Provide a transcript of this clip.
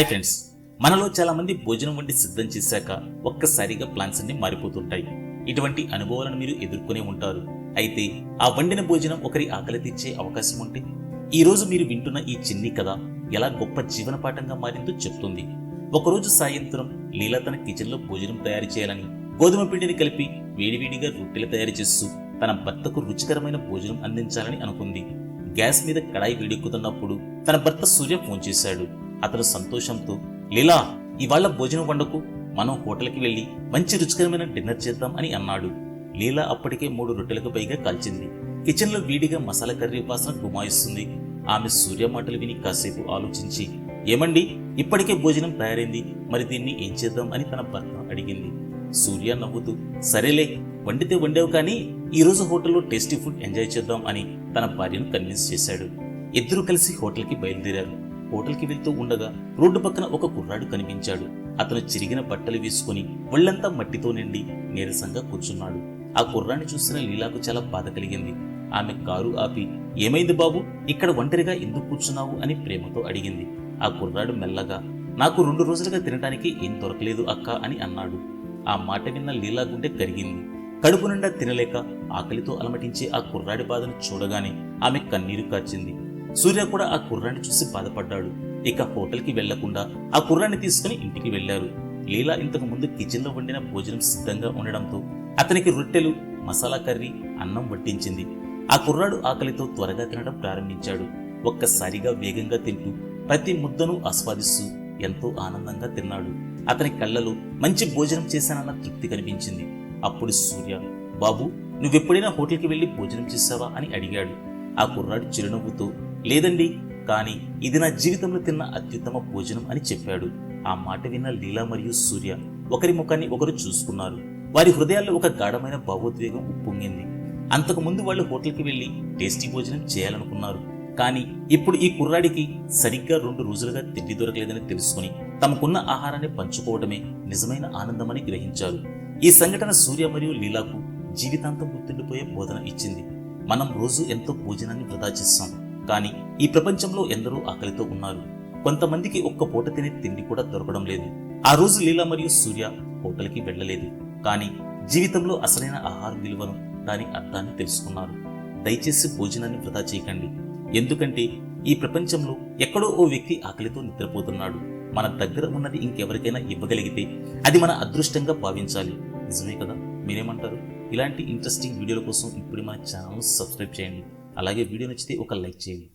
Hi friends మనలో చాలా మంది భోజనం వండి సిద్ధం చేశాక ఒక్కసారిగా ప్లాన్స్ అన్ని మారిపోతుంటాయి. ఇటువంటి అనుభవాలను మీరు ఎదుర్కొనే ఉంటారు. అయితే ఆ వండిన భోజనం ఒకరి ఆకలి తీర్చే అవకాశం ఉంటే? ఈ రోజు మీరు వింటున్న ఈ చిన్ని కథ ఎలా గొప్ప జీవన పాఠంగా మారిందో చెప్తుంది. ఒకరోజు సాయంత్రం లీలా తన కిచెన్లో భోజనం తయారు చేయాలని గోధుమ పిండిని కలిపి వేడివేడిగా రొట్టెలు తయారు చేస్తూ తన భర్తకు రుచికరమైన భోజనం అందించాలని అనుకుంది. గ్యాస్ మీద కడాయి వేడెక్కుతున్నప్పుడు తన భర్త సూర్య ఫోన్ చేశాడు. అతడు సంతోషంతో లీలా ఇవాళ భోజనం వండకు. మనం హోటల్కి వెళ్ళి మంచి రుచికరమైన డిన్నర్ చేద్దాం అని అన్నాడు. లీలా అప్పటికే మూడు రొట్టెలకు పైగా కాల్చింది. కిచెన్లో వీడిగా మసాలా కర్రీ వాసన గుమాయిస్తుంది ఆమె సూర్య మాటలు విని కాసేపు ఆలోచించి ఏమండి ఇప్పటికే భోజనం తయారైంది. మరి దీన్ని ఏం చేద్దాం అని తన భర్త అడిగింది. సూర్య నవ్వుతూ సరేలే వండితే వండావు కానీ ఈ రోజు హోటల్లో టేస్టీ ఫుడ్ ఎంజాయ్ చేద్దాం అని తన భార్యను కన్విన్స్ చేశాడు. ఇద్దరు కలిసి హోటల్కి బయలుదేరారు. హోటల్కి వెళ్తూ ఉండగా రోడ్డు పక్కన ఒక కుర్రాడు కనిపించాడు. అతను చిరిగిన బట్టలు వేసుకుని ఒళ్ళంతా మట్టితో నిండి నీరసంగా కూర్చున్నాడు. ఆ కుర్రాన్ని చూసిన లీలాకు చాలా బాధ కలిగింది. ఆమె కారు ఆపి ఏమైంది బాబు? ఇక్కడ ఒంటరిగా ఎందుకు కూర్చున్నావు? అని ప్రేమతో అడిగింది. ఆ కుర్రాడు మెల్లగా నాకు రెండు రోజులుగా తినడానికి ఏం దొరకలేదు అక్క అని అన్నాడు. ఆ మాట విన్న లీలా గుండె కరిగింది. కడుపు నిండా తినలేక ఆకలితో అలమటించే ఆ కుర్రాడి బాధను చూడగానే ఆమె కన్నీరు కార్చింది సూర్య కూడా ఆ కుర్రాన్ని చూసి బాధపడ్డాడు. ఇక హోటల్కి వెళ్ళకుండా ఆ కుర్రాన్ని తీసుకుని ఇంటికి వెళ్ళారు లీలా ఇంతకు ముందు కిచెన్లో వండిన భోజనం సిద్ధంగా ఉండడంతో అతనికి రొట్టెలు మసాలా కర్రీ అన్నం వడ్డించింది. ఆ కుర్రాడు ఆకలితో త్వరగా తినడం ప్రారంభించాడు. ఒక్కసారిగా వేగంగా తింటూ ప్రతి ముద్దను ఆస్వాదిస్తూ ఎంతో ఆనందంగా తిన్నాడు. అతని కళ్ళలో మంచి భోజనం చేశానన్న తృప్తి కనిపించింది. అప్పుడు సూర్య బాబు నువ్వెప్పుడైనా హోటల్కి వెళ్ళి భోజనం చేశావా? అని అడిగాడు. ఆ కుర్రాడు చిరునవ్వుతో లేదండి కానీ ఇది నా జీవితంలో తిన్న అత్యుత్తమ భోజనం అని చెప్పాడు. ఆ మాట విన్న లీలా మరియు సూర్య ఒకరి ముఖాన్ని ఒకరు చూసుకున్నారు. వారి హృదయాల్లో ఒక గాఢమైన భావోద్వేగం ఉప్పొంగింది. అంతకుముందు వాళ్ళు హోటల్కి వెళ్ళి టేస్టీ భోజనం చేయాలనుకున్నారు. కానీ ఇప్పుడు ఈ కుర్రాడికి సరిగ్గా రెండు రోజులుగా తిండి దొరకలేదని తెలుసుకుని తమకున్న ఆహారాన్ని పంచుకోవడమే నిజమైన ఆనందమని గ్రహించారు. ఈ సంఘటన సూర్య మరియు లీలాకు జీవితాంతం గుర్తుండిపోయే బోధన ఇచ్చింది. మనం రోజు ఎంతో భోజనాన్ని వృధా చేస్తాం. కానీ ఈ ప్రపంచంలో ఎందరో ఆకలితో ఉన్నారు. కొంతమందికి ఒక్క పూట తినే తిండి కూడా దొరకడం లేదు. ఆ రోజు లీలా మరియు సూర్య హోటల్కి వెళ్ళలేదు. కానీ జీవితంలో అసలైన ఆహార విలువను దాని అర్థాన్ని తెలుసుకున్నారు. దయచేసి భోజనాన్ని వృధా చేయకండి. ఎందుకంటే ఈ ప్రపంచంలో ఎక్కడో ఓ వ్యక్తి ఆకలితో నిద్రపోతున్నాడు. మన దగ్గర ఉన్నది ఇంకెవరికైనా ఇవ్వగలిగితే అది మన అదృష్టంగా భావించాలి. నిజమే కదా? మీరేమంటారు? ఇలాంటి ఇంట్రెస్టింగ్ వీడియోల కోసం ఇప్పుడు మన ఛానల్ సబ్స్క్రైబ్ చేయండి. అలాగే వీడియో నచ్చితే ఒక లైక్ చేయండి.